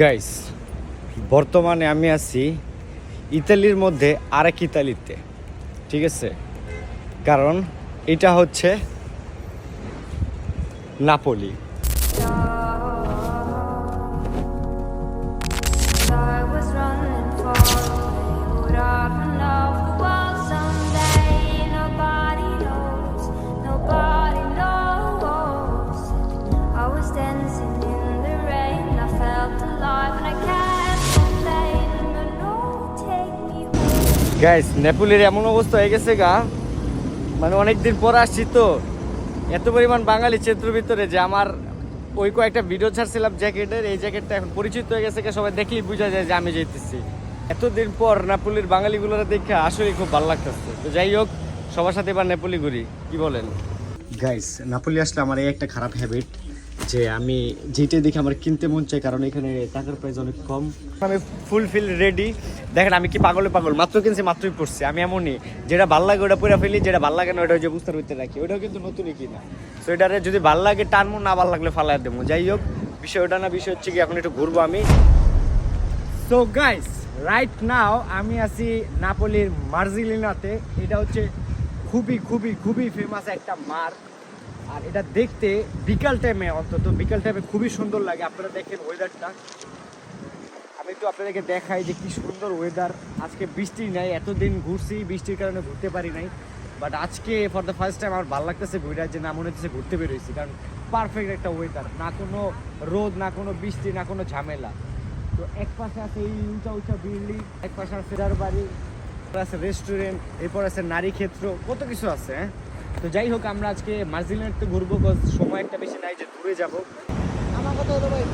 Guys বর্তমানে আমি আছি ইতালির মধ্যে আরেক ইতালিতে ঠিক আছে? কারণ এটা হচ্ছে নাপোলি। গাইস নেপোলির এমন অবস্থা হয়ে গেছে গা। মানে অনেকদিন পর আসছি তো। এত পরিমাণ বাঙালি চিত্রের ভিতরে যে আমার ওই কয়েকটা ভিডিও ছাড়ছিলাম জ্যাকেটের, এই জ্যাকেটটা এখন পরিচিত হয়ে গেছে সবাই দেখলেই বোঝা যায় যে আমি যেতেছি এতদিন পর নেপোলির বাঙালিগুলোরা দেখে আসলেই খুব ভালো লাগতেছে। তো যাই হোক, সবার সাথে এবার নেপোলি ঘুরি। কি বলেন? গাইস নাপোলি আসলে আমার এই একটা খারাপ হ্যাবিট যে আমি যেটা দেখে আমার কিনতে মন চাই কারণ এখানে টাকার প্রাইস অনেক কম। আমি ফুল ফিল রেডি দেখেন আমি কি পাগলে পাগল? মাত্র কিনছি মাত্রই পড়ছি। আমি এমনই যেটা ভালো লাগে ওটা পরে ফেলি যেটা ভালো লাগে না ওটা যে বুঝতে ভিতরে রাখি। ওটাও কিন্তু নতুনই কিনা। সো এটারে যদি ভালো লাগে টানবো না ভালো লাগলে ফালাই দেবো। যাই হোক বিষয় ওটা না বিষয় হচ্ছে কি এখন একটু ঘুরবো আমি। সো গাইস রাইট নাও আমি আছি নাপোলির মার্জিলিনাতে। এটা হচ্ছে খুবই খুবই খুবই ফেমাস একটা মার্ক। আর এটা দেখতে বিকাল টাইমে অন্তত বিকাল টাইমে খুবই সুন্দর লাগে। আপনারা দেখেন ওয়েদারটা আমি একটু আপনাদেরকে দেখাই যে কি সুন্দর ওয়েদার আজকে বৃষ্টি নাই, এতদিন ঘুরছি, বৃষ্টির কারণে ঘুরতে পারি নাই। বাট আজকে ফর দ্য ফার্স্ট টাইম আমার ভালো লাগতেছে ঘুরে, যে না, মনে হচ্ছে ঘুরতে বেরোয়েছি কারণ পারফেক্ট একটা ওয়েদার না কোনো রোদ, না কোনো বৃষ্টি, না কোনো ঝামেলা। তো এক পাশে আছে এই উঁচা উঁচা বিল্ডিং এক পাশে আছে বাড়ি আছে রেস্টুরেন্ট এরপর আছে নারী ক্ষেত্র, কত কিছু আছে হ্যাঁ? তো যাই হোক, আমরা আজকে মার্জিলেন্ডতে ঘুরবো সময় একটা বেশি নাই যে দূরে যাব। আমার কথা হলো ভাই